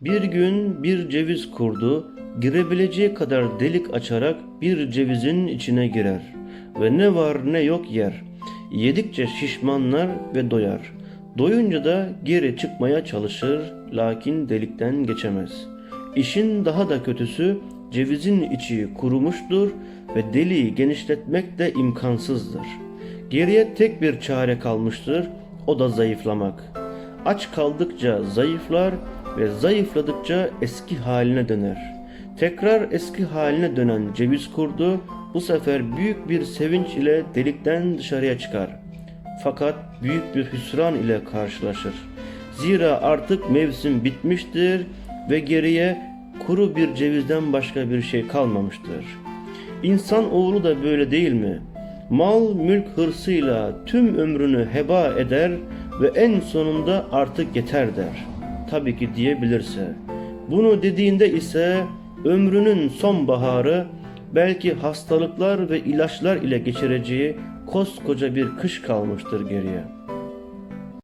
Bir gün bir ceviz kurdu, girebileceği kadar delik açarak bir cevizin içine girer ve ne var ne yok yer. Yedikçe şişmanlar ve doyar. Doyunca da geri çıkmaya çalışır lakin delikten geçemez. İşin daha da kötüsü cevizin içi kurumuştur ve deliği genişletmek de imkansızdır. Geriye tek bir çare kalmıştır, o da zayıflamak. Aç kaldıkça zayıflar ve zayıfladıkça eski haline döner. Tekrar eski haline dönen ceviz kurdu bu sefer büyük bir sevinç ile delikten dışarıya çıkar. Fakat büyük bir hüsran ile karşılaşır. Zira artık mevsim bitmiştir ve geriye kuru bir cevizden başka bir şey kalmamıştır. İnsan oğlu da böyle değil mi? Mal mülk hırsıyla tüm ömrünü heba eder ve en sonunda artık yeter der. Tabii ki diyebilirse. Bunu dediğinde ise ömrünün sonbaharı belki hastalıklar ve ilaçlar ile geçireceği koskoca bir kış kalmıştır geriye.